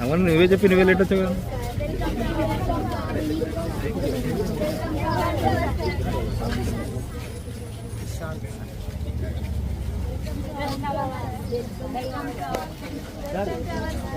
అవును నువ్వే చెప్పి నువ్వే లేట్ వచ్చావు కదా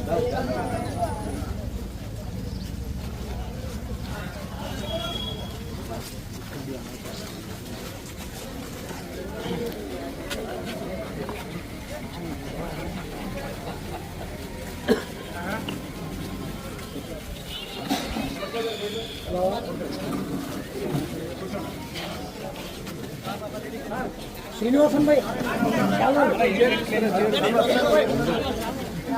శ్రీనివాసన్ શ્રીનિવાસનભાઈ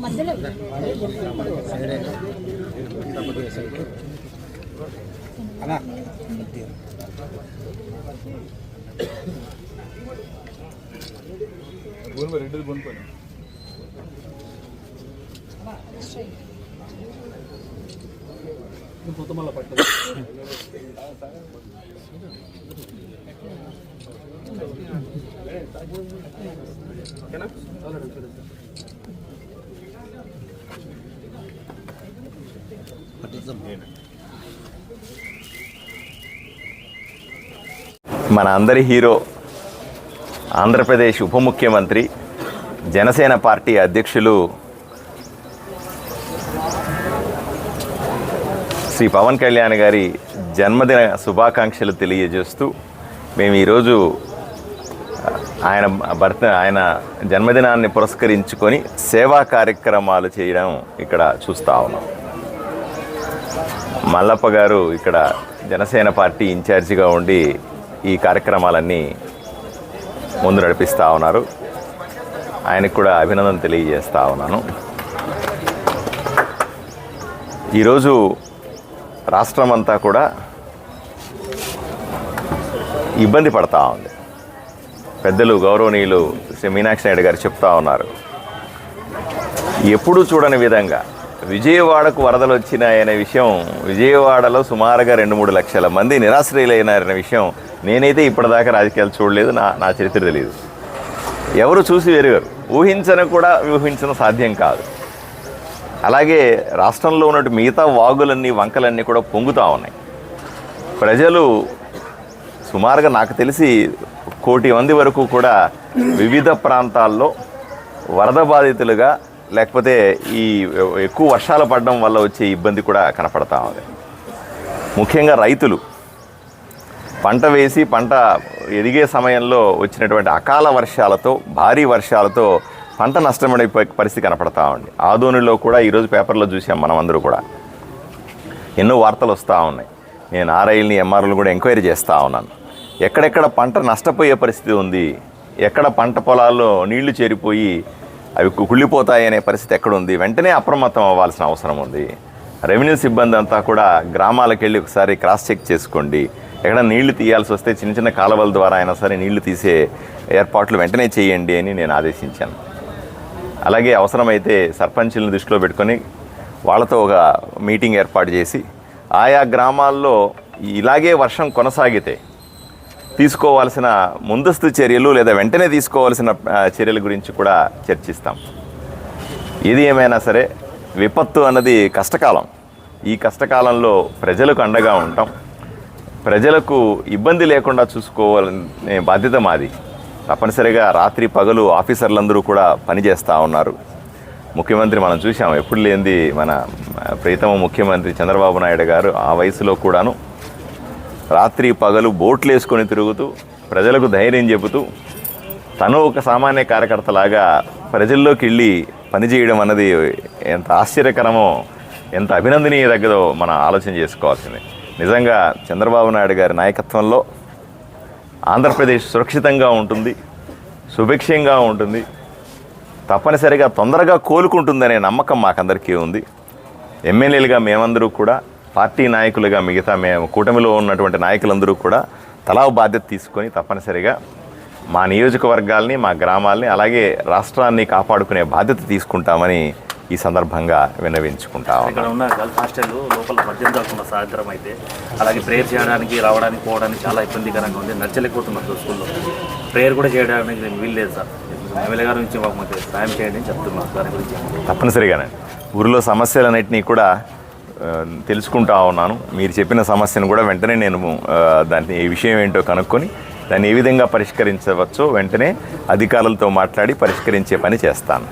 గోవింద దొరకండి అన్నా రెండు మళ్ళీ పట్టదు ఓకేనా? మన అందరి హీరో ఆంధ్రప్రదేశ్ ఉప ముఖ్యమంత్రి జనసేన పార్టీ అధ్యక్షులు శ్రీ పవన్ కళ్యాణ్ గారి జన్మదిన శుభాకాంక్షలు తెలియజేస్తూ మేము ఈరోజు ఆయన భర్త ఆయన జన్మదినాన్ని పురస్కరించుకొని సేవా కార్యక్రమాలు చేయడం ఇక్కడ చూస్తూ ఉన్నాం. మల్లప్ప గారు ఇక్కడ జనసేన పార్టీ ఇన్ఛార్జిగా ఉండి ఈ కార్యక్రమాలన్నీ ముందు నడిపిస్తూ ఉన్నారు. ఆయనకు కూడా అభినందన తెలియజేస్తూ ఉన్నాను. ఈరోజు రాష్ట్రం అంతా కూడా ఇబ్బంది పడతా ఉంది. పెద్దలు గౌరవనీయులు శ్రీ మీనాక్షి నాయుడు గారు చెప్తా ఉన్నారు. ఎప్పుడూ చూడని విధంగా విజయవాడకు వరదలు వచ్చినాయనే విషయం విజయవాడలో సుమారుగా రెండు మూడు లక్షల మంది నిరాశ్రయులైనారనే విషయం నేనైతే ఇప్పటిదాకా రాజకీయాలు చూడలేదు నా నా చరిత్ర తెలియదు. ఎవరు చూసి వెరగరు? ఊహించని కూడా ఊహించడం సాధ్యం కాదు. అలాగే రాష్ట్రంలో ఉన్నట్టు మిగతా వాగులన్నీ వంకలన్నీ కూడా పొంగుతూ ఉన్నాయి. ప్రజలు సుమారుగా నాకు తెలిసి కోటి మంది వరకు కూడా వివిధ ప్రాంతాల్లో వరద బాధితులుగా లేకపోతే ఈ ఎక్కువ వర్షాలు పడడం వల్ల వచ్చే ఇబ్బంది కూడా కనపడతా ఉంది. ముఖ్యంగా రైతులు. పంట వేసి పంట ఎదిగే సమయంలో వచ్చినటువంటి అకాల వర్షాలతో భారీ వర్షాలతో పంట నష్టపడే పరిస్థితి కనపడతా ఉంది. ఆదోనిలో కూడా ఈరోజు పేపర్లో చూసాం మనం అందరూ కూడా. ఎన్నో వార్తలు వస్తూ ఉన్నాయి. నేను ఆర్ఐల్ని ఎంఆర్ఎల్ని కూడా ఎంక్వైరీ చేస్తూ ఉన్నాను. ఎక్కడెక్కడ పంట నష్టపోయే పరిస్థితి ఉంది? ఎక్కడ పంట పొలాల్లో నీళ్ళు చేరిపోయి అవి కుళ్ళిపోతాయనే కుళ్ళిపోతాయి అనే పరిస్థితి ఎక్కడ ఉంది వెంటనే అప్రమత్తం అవ్వాల్సిన అవసరం ఉంది. రెవెన్యూ సిబ్బంది అంతా కూడా గ్రామాలకు వెళ్ళి ఒకసారి క్రాస్ చెక్ చేసుకోండి. ఎక్కడ నీళ్ళు తీయాల్సి వస్తే చిన్న చిన్న కాలువల ద్వారా అయినా సరే నీళ్ళు తీసే ఏర్పాట్లు వెంటనే చేయండి అని నేను ఆదేశించాను. అలాగే అవసరమైతే సర్పంచులను దృష్టిలో పెట్టుకొని వాళ్ళతో ఒక మీటింగ్ ఏర్పాటు చేసి ఆయా గ్రామాల్లో ఇలాగే వర్షం కొనసాగితే తీసుకోవాల్సిన ముందస్తు చర్యలు లేదా వెంటనే తీసుకోవాల్సిన చర్యల గురించి కూడా చర్చిస్తాం. ఏది ఏమైనా సరే విపత్తు అన్నది కష్టకాలం. ఈ కష్టకాలంలో ప్రజలకు అండగా ఉంటాం. ప్రజలకు ఇబ్బంది లేకుండా చూసుకోవాలనే బాధ్యత మాది. తప్పనిసరిగా రాత్రి పగలు ఆఫీసర్లందరూ కూడా పనిచేస్తూ ఉన్నారు. ముఖ్యమంత్రి మనం చూసాం ఎప్పుడు లేనిది మన ప్రీతమ ముఖ్యమంత్రి చంద్రబాబు నాయుడు గారు ఆ వయసులో కూడాను రాత్రి పగలు బోట్లు వేసుకొని తిరుగుతూ ప్రజలకు ధైర్యం చెబుతూ తను ఒక సామాన్య కార్యకర్తలాగా ప్రజల్లోకి వెళ్ళి పనిచేయడం అన్నది ఎంత ఆశ్చర్యకరమో ఎంత అభినందనీయదగ్గదో మనం ఆలోచన చేసుకోవాల్సింది. నిజంగా చంద్రబాబు నాయుడు గారి నాయకత్వంలో ఆంధ్రప్రదేశ్ సురక్షితంగా ఉంటుంది సుభిక్షంగా ఉంటుంది తప్పనిసరిగా తొందరగా కోలుకుంటుందనే నమ్మకం మాకందరికీ ఉంది. ఎమ్మెల్యేలుగా మేమందరూ కూడా పార్టీ నాయకులుగా మిగతా మేము కూటమిలో ఉన్నటువంటి నాయకులందరూ కూడా తలా బాధ్యత తీసుకొని తప్పనిసరిగా మా నియోజకవర్గాల్ని మా గ్రామాల్ని అలాగే రాష్ట్రాన్ని కాపాడుకునే బాధ్యత తీసుకుంటామని ఈ సందర్భంగా విన్నవించుకుంటా ఇక్కడ ఉన్న. గర్ల్స్ హాస్టల్ లోపల మద్యం కాకుండా సాయంత్రం అయితే అలాగే ప్రేయర్ చేయడానికి రావడానికి పోవడానికి చాలా ఇబ్బందికరంగా ఉంది. నచ్చలేకపోతున్నాం సార్ స్కూల్లో. ప్రేయర్ కూడా చేయడానికి నేను వీల్లేదు సార్. ఎమ్మెల్యే గారి నుంచి మాకు సాయం చేయండి అని చెప్తున్నాను దాని గురించి తప్పనిసరిగానే ఊరిలో సమస్యలన్నింటినీ కూడా ఆ, తెలుసుకుంటా ఉన్నాను. మీరు చెప్పిన సమస్యను కూడా వెంటనే నేను దాన్ని ఏ విషయం ఏంటో కనుక్కొని దాన్ని ఏ విధంగా పరిష్కరించవచ్చో వెంటనే అధికారులతో మాట్లాడి పరిష్కరించే పని చేస్తాను.